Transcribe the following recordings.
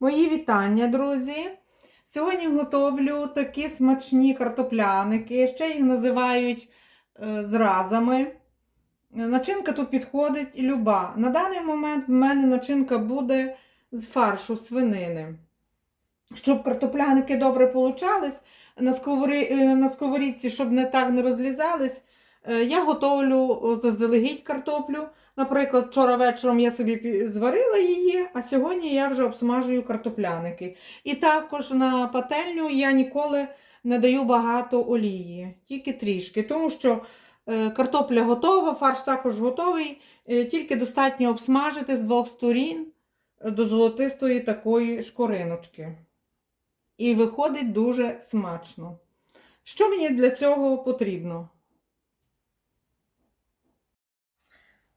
Мої вітання, друзі! Сьогодні готовлю такі смачні картопляники, ще їх називають е, зразами. Начинка тут підходить люба. На даний момент в мене начинка буде з фаршу свинини. Щоб картопляники добре получались, на, е, на сковорідці, щоб не так не розлізались, е, я готовлю заздалегідь картоплю. Наприклад, вчора вечором я собі зварила її, а сьогодні я вже обсмажую картопляники. І також на пательню я ніколи не даю багато олії, тільки трішки, тому що е, картопля готова, фарш також готовий, е, тільки достатньо обсмажити з двох сторін е, до золотистої такої шкориночки. І виходить дуже смачно. Що мені для цього потрібно?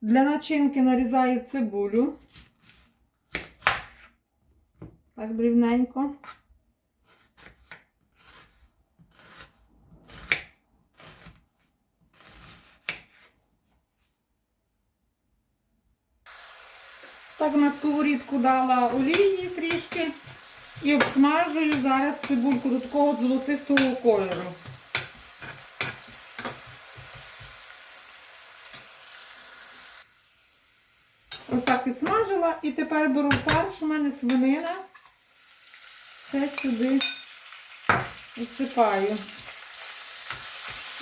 Для начинки нарізаю цибулю. Так, дрібненько. Так, на сковорідку дала олії трішки і обсмажую зараз цибульку до такого золотистого кольору. Ось так підсмажила і тепер беру фарш, у мене свинина. Все сюди висипаю.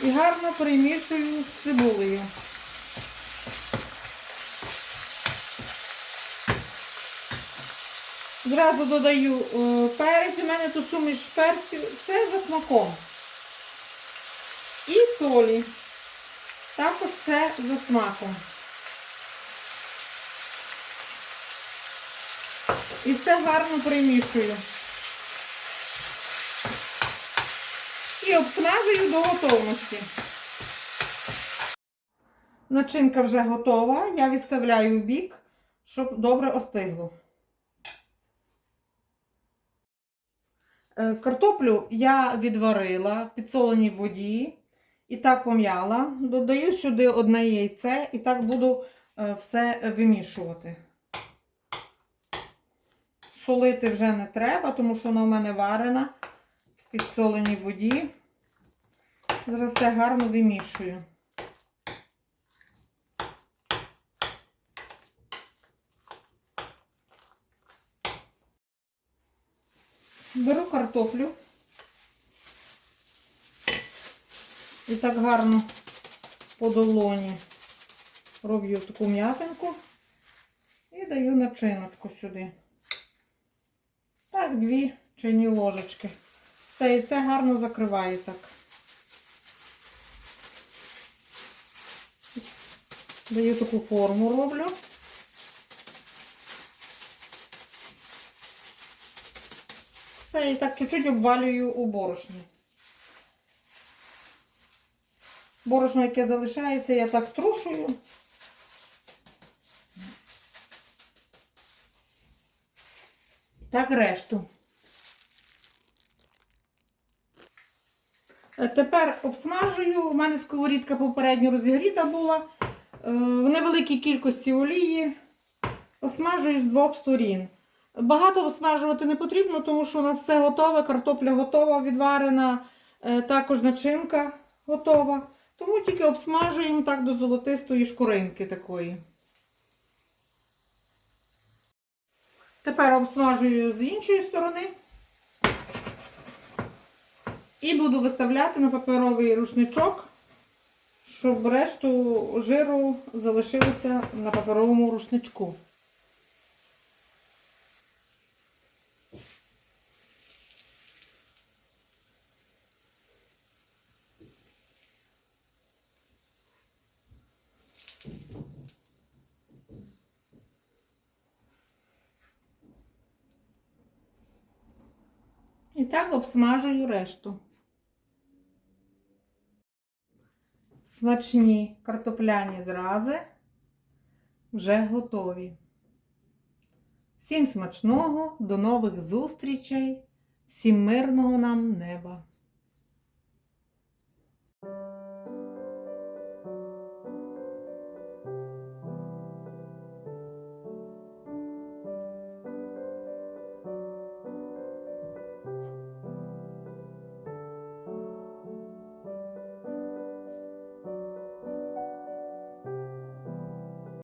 І гарно перемішую з цибулею. Зразу додаю е, перець, у мене тут суміш перців, це за смаком. І солі. Також все за смаком. І все гарно перемішую. І обсмажую до готовності. Начинка вже готова. Я відставляю в бік, щоб добре остигло. Е, Картоплю я відварила в підсоленій воді і так пом'яла. Додаю сюди одне яйце і так буду е, все вимішувати. Солити вже не треба, тому що вона у мене варена в підсоленій воді. Зараз все гарно вимішую. Беру картоплю і так гарно по долоні роблю таку м'ятинку і даю начиночку сюди. Так, дві чайні ложечки. Все, і все гарно закриваю так. Даю таку форму роблю. Все, і так чуть-чуть обвалюю у борошні. Борошно, яке залишається, я так струшую. Так решту. Е, Тепер обсмажую. У мене сковорідка попередньо розігріта була. Е, В невеликій кількості олії. Осмажую з двох сторін. Багато обсмажувати не потрібно, тому що у нас все готове, картопля готова, відварена, е, також начинка готова. Тому тільки обсмажуємо так до золотистої шкуринки такої. Тепер обсмажую з іншої сторони. І буду виставляти на паперовий рушничок, щоб решту жиру залишилося на паперовому рушничку. Так обсмажую решту. Смачні картопляні зрази вже готові. Всім смачного, до нових зустрічей, всім мирного нам неба!